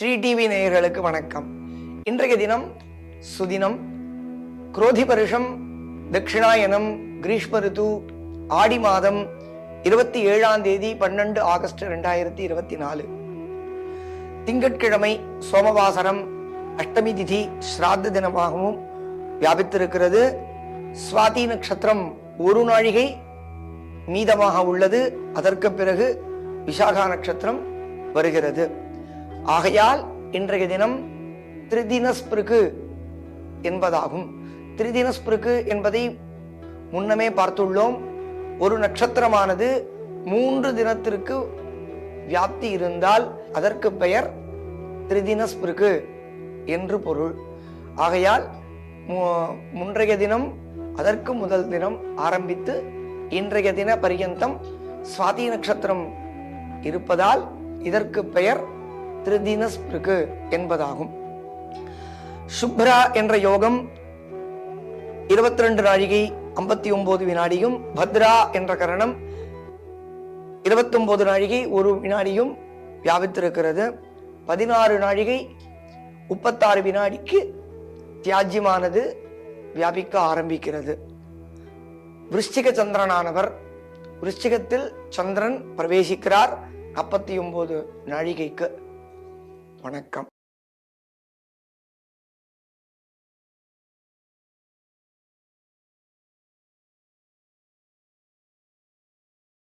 Sri TV நேயர்களுக்கு வணக்கம். இன்றைய தினம் சுதினம் குரோதி பருஷம் தட்சிணாயனம் கிரீஷ்ம ரித்து ஆடி மாதம் இருபத்தி ஏழாம் தேதி பன்னெண்டு ஆகஸ்ட் ரெண்டாயிரத்தி இருபத்தி நாலு. திங்கட்கிழமை சோமவாசரம் அஷ்டமி திதி ஸ்ராத்த தினமாகவும் வியாபித்திருக்கிறது. சுவாதி நட்சத்திரம் ஒரு நாழிகை மீதமாக உள்ளது. அதற்கு பிறகு விசாகா நட்சத்திரம் வருகிறது. ஆகையால் இன்றைய தினம் திரிதினஸ்பிருக்கு என்பதாகும். திரிதினஸ்பிருக்கு என்பதை முன்னமே பார்த்துள்ளோம். ஒரு நட்சத்திரமானது மூன்று தினத்திற்கு வியாப்தி இருந்தால் அதற்கு பெயர் திரிதினஸ்பிருக்கு என்று பொருள். ஆகையால் மு- முன்றைய தினம் அதற்கு முதல் தினம் ஆரம்பித்து இன்றைய தின பரியந்தம் சுவாதி நட்சத்திரம் இருப்பதால் இதற்கு பெயர் திரிதினஸ்பிருக்கு என்பதாகும். சுப்ரா என்ற யோகம் இருபத்தி ரெண்டு நாழிகை ஐம்பத்தி ஒன்பது வினாடியும் பத்ரா என்ற கரணம் இருபத்தி ஒன்பது நாழிகை ஒரு வினாடியும் வியாபித்திருக்கிறது. பதினாறு நாழிகை முப்பத்தாறு வினாடிக்கு தியாஜ்யமானது வியாபிக்க ஆரம்பிக்கிறது. விருஷ்டிக சந்திரனானவர் விருஷ்டிகத்தில் சந்திரன் பிரவேசிக்கிறார் நாற்பத்தி ஒன்பது நாழிகைக்கு. வணக்கம்.